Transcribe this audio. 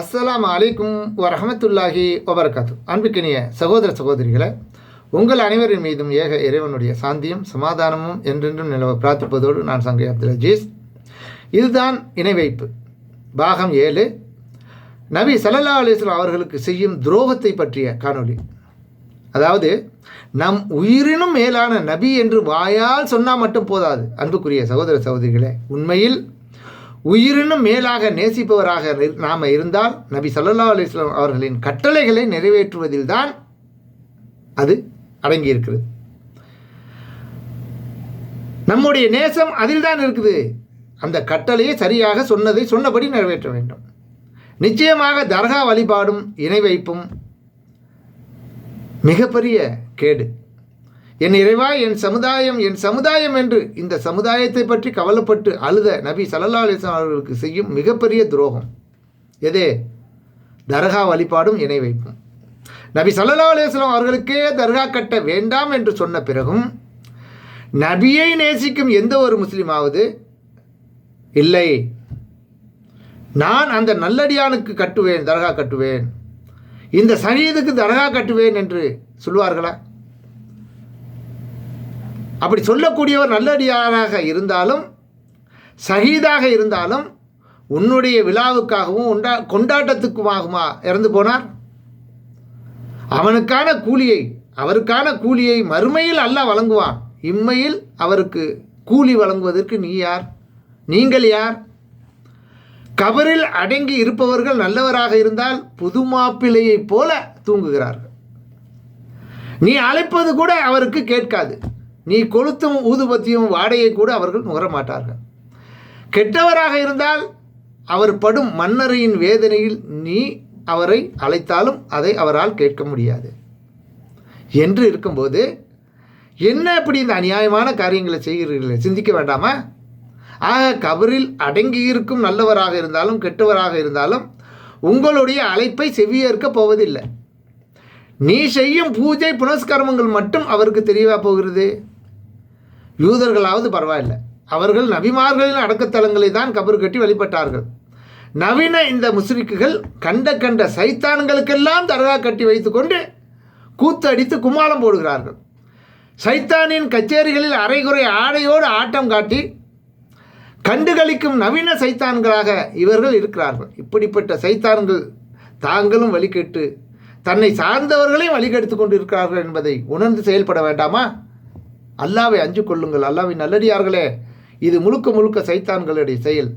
அஸ்ஸலாம் அலைக்கும் வரஹமத்துல்லாஹி வபரகாத்து. அன்புக்கினிய சகோதர சகோதரிகளை உங்கள் அனைவரின் மீதும் ஏக இறைவனுடைய சாந்தியும் சமாதானமும் என்றென்றும் நிலவ பிரார்த்திப்பதோடு நான் சங்கை அப்துல் அஜீஸ். இதுதான் இணைவைப்பு பாகம் ஏழு நபி சல்லா அலிஸ்லாம் அவர்களுக்கு செய்யும் துரோகத்தை பற்றிய காணொளி. அதாவது நம் உயிரினும் மேலான நபி என்று வாயால் சொன்னால் மட்டும் போதாது. அன்புக்குரிய சகோதர சகோதரிகளே உண்மையில் உயிரினும் மேலாக நேசிப்பவராக நாம் இருந்தால் நபி சல்லா அலிஸ்லாம் அவர்களின் கட்டளைகளை நிறைவேற்றுவதில்தான் அது அடங்கியிருக்கிறது. நம்முடைய நேசம் அதில்தான் இருக்குது. அந்த கட்டளையை சரியாக சொன்னதை சொன்னபடி நிறைவேற்ற வேண்டும். நிச்சயமாக தர்கா வழிபாடும் இணை வைப்பும் மிகப்பெரிய கேடு. என் இறைவா என் சமுதாயம் என் சமுதாயம் என்று இந்த சமுதாயத்தை பற்றி கவலைப்பட்டு அழுத நபி சல்லா அலிஸ்லாம் அவர்களுக்கு செய்யும் மிகப்பெரிய துரோகம். எதே? தர்கா வழிபாடும் இணை வைப்பும். நபி சல்லா அலிஸ்லாம் அவர்களுக்கே தர்கா கட்ட வேண்டாம் என்று சொன்ன பிறகும் நபியை நேசிக்கும் எந்த ஒரு முஸ்லீமாவது இல்லை நான் அந்த நல்லடியானுக்கு கட்டுவேன் தர்கா கட்டுவேன் இந்த சகிதுக்கு தர்கா கட்டுவேன் என்று சொல்வார்களா? அப்படி சொல்லக்கூடியவர் நல்லடியாராக இருந்தாலும் சகிதாக இருந்தாலும் உன்னுடைய விழாவுக்காகவும் உண்டா கொண்டாட்டத்துக்குமாகுமா இறந்து போனார்? அவனுக்கான கூலியை அவருக்கான கூலியை மறுமையில் அல்ல வழங்குவான். இம்மையில் அவருக்கு கூலி வழங்குவதற்கு நீ யார்? நீங்கள் யார்? கபரில் அடங்கி இருப்பவர்கள் நல்லவராக இருந்தால் புது மாப்பிள்ளையைப் போல தூங்குகிறார்கள். நீ அழைப்பது கூட அவருக்கு கேட்காது. நீ கொளுத்தும் ஊதுபத்தியும் வாடையை கூட அவர்கள் நுகர மாட்டார்கள் கெட்டவராக இருந்தால் அவர் படும் மன்னரையின் வேதனையில் நீ அவரை அழைத்தாலும் அதை அவரால் கேட்க முடியாது. என்று இருக்கும்போது என்ன இப்படி இந்த அநியாயமான காரியங்களை செய்கிறீர்கள்? சிந்திக்க வேண்டாமா? ஆக கபரில் அடங்கி இருக்கும் நல்லவராக இருந்தாலும் கெட்டவராக இருந்தாலும் உங்களுடைய அழைப்பை செவியேற்க போவதில்லை. நீ செய்யும் பூஜை புனஸ்கர்மங்கள் மட்டும் அவருக்கு தெரியவா போகிறது? யூதர்களாவது பரவாயில்லை. அவர்கள் நபிமார்களின் அடக்கத்தலங்களை தான் கபர் கட்டி வழிபட்டார்கள். நவீன இந்த முஸ்ரிக்குகள் கண்ட கண்ட சைத்தான்களுக்கெல்லாம் தர்கா கட்டி வைத்துக்கொண்டு கூத்தடித்து கும்மாளம் போடுகிறார்கள். சைத்தானின் கச்சேரிகளில் அரைகுறை ஆடையோடு ஆட்டம் காட்டி கண்டுகளிக்கும் நவீன சைத்தான்களாக இவர்கள் இருக்கிறார்கள். இப்படிப்பட்ட சைத்தான்கள் தாங்களும் வழிகெட்டு தன்னை சார்ந்தவர்களையும் வழிகெடுத்து கொண்டு இருக்கிறார்கள் என்பதை உணர்ந்து செயல்பட வேண்டாமா? அல்லாவை அஞ்சு கொள்ளுங்கள் அல்லாவின் நல்லடியார்களே இது முழுக்க முழுக்க சைத்தான்களுடைய செயல்.